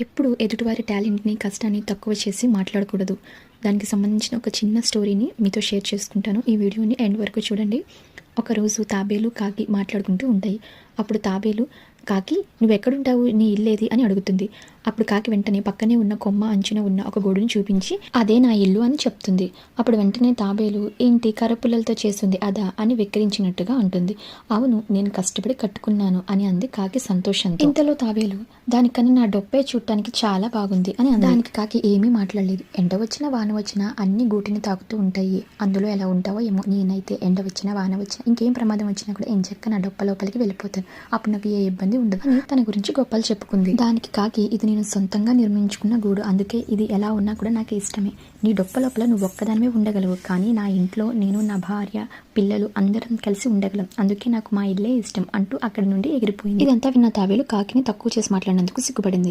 ఎప్పుడు ఎదుటివారి టాలెంట్ని కష్టాన్ని తక్కువ చేసి మాట్లాడకూడదు. దానికి సంబంధించిన ఒక చిన్న స్టోరీని మీతో షేర్ చేసుకుంటాను. ఈ వీడియోని ఎండ్ వరకు చూడండి. ఒకరోజు తాబేలు కాకి మాట్లాడుకుంటూ ఉంటాయి. అప్పుడు తాబేలు కాకి నువ్వు ఎక్కడుంటావు నీ ఇల్లేది? అని అడుగుతుంది. అప్పుడు కాకి వెంటనే పక్కనే ఉన్న కొమ్మ అంచున ఉన్న ఒక గోడుని చూపించి అదే నా ఇల్లు అని చెప్తుంది. అప్పుడు వెంటనే తాబేలు ఏంటి కర్రపుల్లలతో చేస్తుంది అదా అని వెక్కిరించినట్టుగా అంటుంది అవును నేను కష్టపడి కట్టుకున్నాను అని అంది కాకి సంతోషంతో. ఇంతలో తాబేలు దానికన్నా నా డొప్పే చూడటానికి చాలా బాగుంది అని దానికి కాకి ఏమీ మాట్లాడలేదు. ఎండ వచ్చినా వాన వచ్చినా అన్ని గూటిని తాకుతూ ఉంటాయి. అందులో ఎలా ఉంటావో ఏమో నేనైతే ఎండ వచ్చినా వాన వచ్చినా ఇంకేం ప్రమాదం వచ్చినా కూడా ఏం చెక్క నా డొప్ప లోపలికి వెళ్ళిపోతాను. అప్పుడు నాకు ఏ ఇబ్బంది ఉండదు అని తన గురించి గొప్పలు చెప్పుకుంది. దానికి కాకి ఇది నేను సొంతంగా నిర్మించుకున్న గూడు. అందుకే ఇది ఎలా ఉన్నా కూడా నాకు ఇష్టమే. నీ డొప్ప లోపల నువ్వు ఒక్కదానివే ఉండగలవు. కానీ నా ఇంట్లో నేను నా భార్య పిల్లలు అందరం కలిసి ఉండగలం. అందుకే నాకు మా ఇల్లే ఇష్టం అంటూ అక్కడి నుండి ఎగిరిపోయింది. ఇదంతా విన్న తావేలు కాకిని తక్కువ చేసి మాట్లాడినందుకు సిగ్గుపడింది.